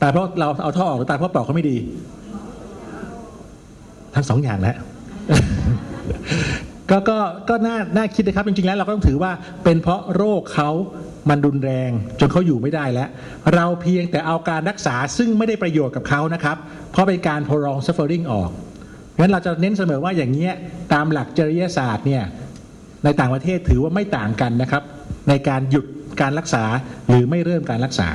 ตายเพราะเราเอาท่อออกหรือตายเพราะปอดเขาไม่ดี ทั้งสองอย่างแหละก็ก็ก็น่าน่าคิดนะครับ จริงๆแล้วเราก็ต้องถือว่าเป็นเพราะโรคเขามันรุนแรง จนเขาอยู่ไม่ได้แล้ว เราเพียงแต่เอาการรักษาซึ่งไม่ได้ประโยชน์กับเขานะครับ เพราะเป็นการ prolong suffering ออกงั้นเราจะเน้นเสมอว่าอย่างเงี้ยตามหลักจริยศาสตร์เนี่ยในต่างประเทศถือว่าไม่ต่างกันนะครับ ในการหยุดการรักษาหรือไม่เริ่มการรักษา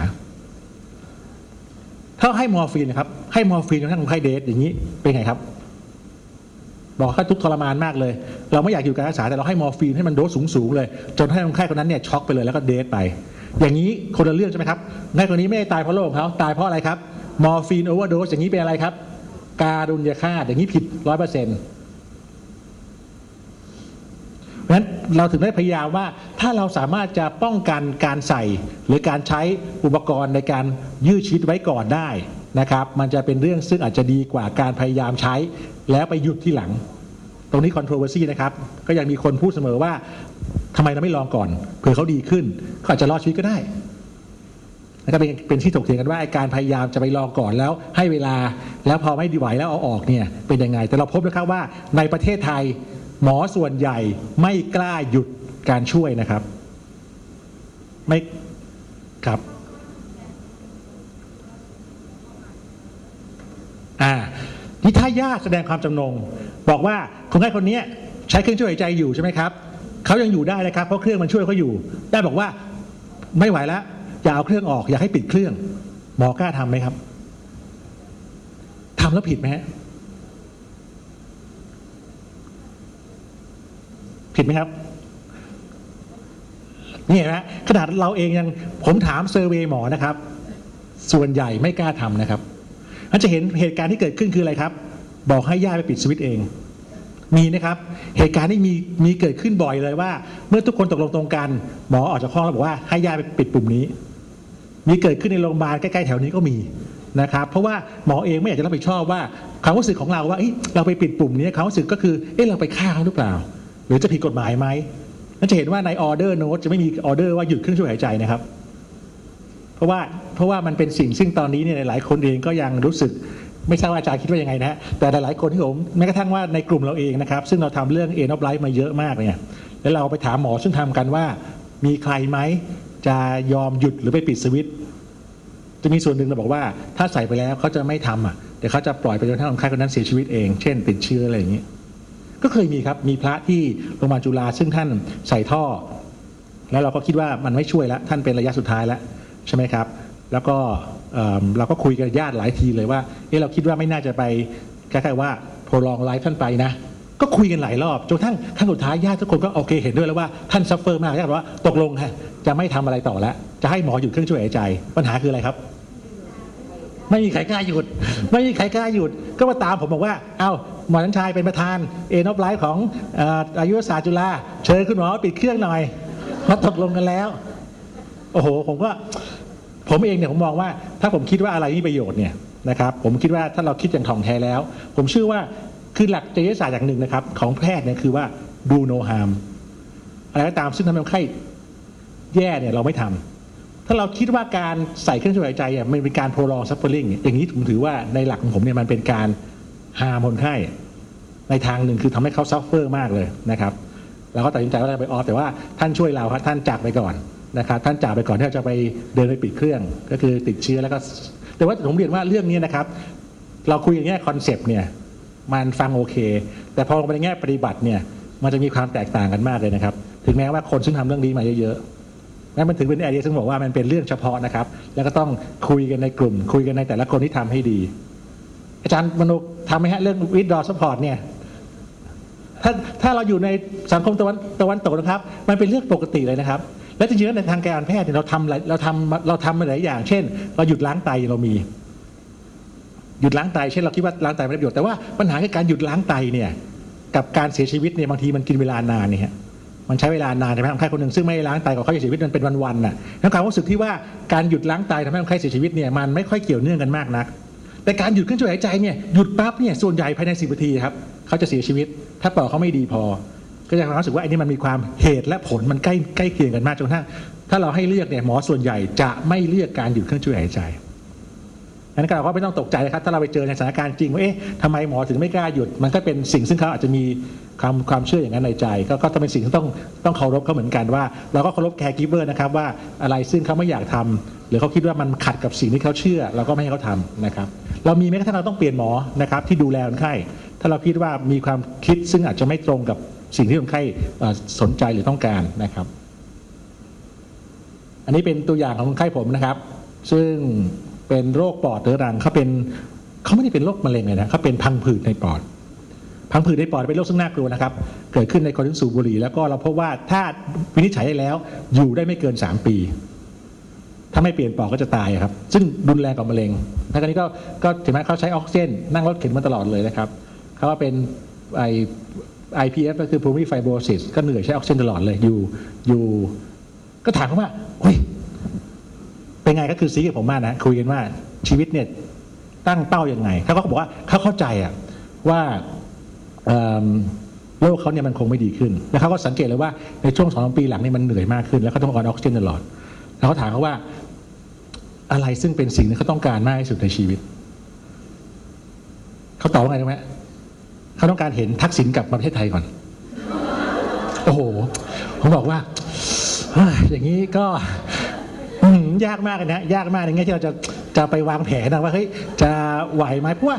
ถ้าให้มอร์ฟีนนะครับ ให้มอร์ฟีนจนกระทั่งคนไข้เดทอย่างนี้เป็นไงครับ บอกเขาทุกทรมานมากเลย เราไม่อยากอยู่การรักษาแต่เราให้มอร์ฟีนให้มันโดสสูงๆเลย จนให้คนไข้คนนั้นเนี่ยช็อกไปเลยแล้วก็เดทไป อย่างนี้คนละเรื่องใช่ไหมครับนายคนนี้ไม่ได้ตายเพราะโรคของเขาตายเพราะอะไรครับมอร์ฟีนโอเวอร์โดสอย่างนี้เป็นอะไรครับ การุญยฆาตอย่างนี้ผิดร้อยเปอร์เซ็นต์ เพราะฉะนั้นเราถึงได้พยายามว่าถ้าเราสามารถจะป้องกันการใส่ หรือการใช้อุปกรณ์ในการยืดชีวิตไว้ก่อนได้นะครับมันจะเป็นเรื่องซึ่งอาจจะดีกว่าการพยายามใช้ แล้วไปหยุดที่หลัง ตรงนี้ controversy นะครับ ก็ยังมีคนพูดเสมอว่าทำไมเราไม่ลองก่อนเผื่อเขาดีขึ้นเขาอาจจะรอดชีวิตก็ได้นะครับเป็นเป็นที่ถกเถียงกันว่าการพยายามจะไปลองก่อนแล้วให้เวลาแล้วพอไม่ดีไหวแล้วเอาออกเนี่ยเป็นยังไง แต่เราพบนะครับว่าในประเทศไทย หมอส่วนใหญ่ไม่กล้าหยุดการช่วยนะครับ ไม่ครับอ่านี่ถ้าญาติแสดงความจำนง บอกว่าคนไข้คนนี้ใช้เครื่องช่วยหายใจอยู่ใช่ไหมครับเขายังอยู่ได้นะครับ เพราะเครื่องมันช่วยเขาอยู่ ได้บอกว่าไม่ไหวแล้วอย่าเอาเครื่องออก อยากให้ปิดเครื่อง หมอกล้าทำไหมครับทำแล้วผิดไหมฮะ ผิดไหมครับนี่นไหมขนาดเราเองยังผมถามเซอร์เวยหมอนะครับ ส่วนใหญ่ไม่กล้าทำนะครับท่านจะเห็นเหตุการณ์ที่เกิดขึ้นคืออะไรครับ บอกให้ญาติไปปิดสวิตช์เอง มีนะครับ เหตุการณ์ที่มีมีเกิดขึ้นบ่อยเลยว่า เมื่อทุกคนตกลงตรงกัน หมอออกจากห้องแล้วบอกว่าให้ญาติไปปิดปุ่มนี้ มีเกิดขึ้นในโรงพยาบาลใกล้ๆแถวนี้ก็มีนะครับ เพราะว่าหมอเองไม่อยากจะรับผิดชอบว่าความรู้สึกของเราว่าเอ้ยเราไปปิดปุ่มนี้ความรู้สึกก็คือเอ๊ะเราไปฆ่าเขาหรือเปล่า หรือจะผิดกฎหมายไหมนั่นจะเห็นว่าในออเดอร์โน้ตจะไม่มีออเดอร์ว่าหยุดเครื่องช่วยหายใจนะครับ เพราะว่าเพราะว่ามันเป็นสิ่งซึ่งตอนนี้เนี่ยหลายคนเองก็ยังรู้สึกไม่ทราบว่าอาจารย์คิดว่ายังไงนะฮะแต่หลายๆคนที่ผมแม้กระทั่งว่าในกลุ่มเราเองนะครับ ซึ่งเราทำเรื่องเอ็นออฟไลฟ์มาเยอะมากเนี่ยแล้วเราไปถามหมอซึ่งทำกันว่ามีใครไหมจะยอมหยุดหรือไปปิดสวิตจะมีส่วนหนึ่งเราบอกว่าถ้าใส่ไปแล้วเขาจะไม่ทำอะแต่เขาจะปล่อยไปจนกระทั่งคนไข้คนนั้นเสียชีวิตเอง เช่น ติดเชื้ออะไรอย่างนี้ ก็เคยมีครับมีพระที่โรงพยาบาลจุฬาซึ่งท่านใส่ท่อ แล้วเราก็คิดว่ามันไม่ช่วยแล้วท่านเป็นระยะสุดท้ายแล้วใช่ไหมครับ แล้วก็เเราก็คุยกับญาติหลายทีเลยว่าเอะเราคิดว่าไม่น่าจะไปคล้ายๆว่าโปรลองไลฟ์ท่านไปนะก็คุยกันหลายรอบจนทั่งขั้นสุดท้ายญาติทุกคนก็โอเคเห็นด้วยแล้วว่าท่านซัฟเฟอร์มากญาติบอกว่าตกลงฮะจะไม่ทำอะไรต่อแล้ว จะให้หมอหยุดเครื่องช่วยหายใจ ปัญหาคืออะไรครับ ไม่มีใครกล้าหยุด ไม่มีใครกล้าหยุด ก็มาตามผมบอกว่า เอ้า หมอนันชายเป็นประธานเอนอฟไลฟ์ของอายุศาสตร์จุฬาเชิญคุณหมอปิดเครื่องหน่อยมาตกลงกันแล้ว โอ้โห ผมก็ผมเองเนี่ยผมมองว่า ถ้าผมคิดว่าอะไรมีประโยชน์เนี่ยนะครับ ผมคิดว่าถ้าเราคิดอย่างถ่องแท้แล้ว ผมเชื่อว่าคือหลักจริยศาสตร์อย่างหนึ่งนะครับ ของแพทย์เนี่ยคือว่า do no harm อะไรก็ตามซึ่งทำให้คนไข้แย่เนี่ยเราไม่ทำถ้าเราคิดว่าการใส่เครื่องช่วยหายใจอะมันเป็นการ prolong suffering อย่างนี้ผมถือว่าในหลักของผมเนี่ยมันเป็นการ หาคนไข้ในทางหนึ่งคือทำให้เขา suffer มากเลยนะครับเราก็ตัดสินใจว่าจะไปออฟแต่ว่าท่านช่วยเราครับท่านจากไปก่อนนะครับท่านจากไปก่อนที่เราจะไปเดินไปปิดเครื่อง ก็คือติดเชื้อแล้วก็ แต่ว่าผมเรียนว่าเรื่องนี้นะครับ เราคุยอย่างแง่คอนเซปต์เนี่ยมันฟังโอเค แต่พอลงไปในแง่ปฏิบัติเนี่ยมันจะมีความแตกต่างกันมากเลยนะครับ ถึงแม้ว่าคนซึ่งทำเรื่องนี้มาเยอะๆนั่นมันถึงเป็นไอเดียซึ่งบอกว่ามันเป็นเรื่องเฉพาะนะครับ แล้วก็ต้องคุยกันในกลุ่ม คุยกันในแต่ละคนที่ทำให้ดี อาจารย์มนุกทำไหมฮะเรื่องวิดดอสปอร์ตเนี่ยถ้าถ้าเราอยู่ในสังคมตะวันตะวันตกนะครับ มันเป็นเรื่องปกติเลยนะครับ และจริงๆในทางการแพทย์เนี่ยเราทำเราทำเราทำหลายอย่าง เช่น เราหยุดล้างไตเรามี หยุดล้างไตเช่นเราคิดว่าล้างไตไม่ได้ประโยชน์แต่ว่าปัญหาคือการหยุดล้างไตเนี่ย กับการเสียชีวิตเนี่ยบางทีมันกินเวลานานเนี่ยมันใช้เวลานานใช่ไหมคนไข้คนหนึ่งซึ่งไม่ได้ล้างไตกับเขาเสียชีวิตมันเป็นวันๆน่ะแล้วความรู้สึกที่ว่าการหยุดล้างไตทำให้คนไข้เสียชีวิตเนี่ยมันไม่ค่อยเกี่ยวเนื่องกันมากนัก แต่การหยุดเครื่องช่วยหายใจเนี่ยหยุดปั๊บเนี่ยส่วนใหญ่ภายในสิบนาทีครับเขาจะเสียชีวิต ถ้าปอดเขาไม่ดีพอ ก็จะรู้สึกว่าอันนี้มันมีความเหตุและผลมันใกล้ใกล้เคียงกันมากจนถ้าถ้าเราให้เลือกเนี่ยหมอส่วนใหญ่จะไม่เลือกการหยุดเครื่องช่วยหายใจ งั้นเราก็ไม่ต้องตกใจนะครับถ้าเราไปเจอในสถานการณ์จริงว่าเอ๊ะทำไมหมอถึงไม่กล้าหยุด มันก็เป็นสิ่งซึ่งเขาอาจจะมีความความเชื่ออย่างนั้นในใจ ก็ก็ต้องเป็นสิ่งที่ต้องต้องเคารพเขาเหมือนกันว่า เราก็เคารพแคร์กิเวอร์นะครับว่าอะไรซึ่งเขาไม่อยากทำหรือเขาคิดว่ามันขัดกับสิ่งที่เขาเชื่อ เราก็ไม่ให้เขาทำนะครับเรามีแม้กระทั่งเราต้องเปลี่ยนหมอนะครับที่ดูแลคนไข้ถ้าเราคิดว่ามีความคิดซึ่งอาจจะไม่ตรงกับสิ่งที่คนไข้สนใจหรือต้องการนะครับ อันนี้เป็นตัวอย่างของคนไข้ผมนะครับ ซึ่ง เป็นโรคปอดเรื้อรังเขาเป็นเขาไม่ได้เป็นโรคมะเร็งเลยนะเขาเป็นพังผืดในปอด พังผืดในปอดเป็นโรคซึ่งน่ากลัวนะครับ เกิดขึ้นในคนที่สูบบุหรี่แล้วก็เราพบว่าถ้าวินิจฉัยได้แล้ว อยู่ได้ไม่เกิน 3 ปี ถ้าไม่เปลี่ยนปอดก็จะตายครับ ซึ่งรุนแรงกว่ามะเร็งแล้วคราวนี้ก็ก็ถึงแม้เขาใช้ออกซิเจนนั่งรถเข็นมาตลอดเลยนะครับเขาก็เป็นไอ IPF ก็คือ pulmonary fibrosis ก็เหนื่อยใช้ออกซิเจนตลอดเลยอยู่อยู่ ก็ถามเขาว่าเฮ้ย เป็นไงก็คือซีกับผมมากนะคุยกันว่าชีวิตเนี่ยตั้งเป้ายังไงเขาก็บอกว่าเขาเข้าใจอะว่าโรคเขาเนี่ยมันคงไม่ดีขึ้น แล้วเขาก็สังเกตเลยว่าในช่วงสองปีหลังนี่มันเหนื่อยมากขึ้น แล้วเขาต้องออนออกซิเจนตลอด แล้วเขาถามเขาว่าอะไรซึ่งเป็นสิ่งที่เขาต้องการมากที่สุดในชีวิต เขาตอบว่าไงรู้ไหมเขาต้องการเห็นทักษิณกลับมาประเทศไทยก่อน โอ้โห ผมบอกว่าอย่างนี้ก็ ยากมากเลยนะยากมากในแง่ที่เราจะจะไปวางแผนนะว่าเฮ้ยจะไหวไหมเพราะว่า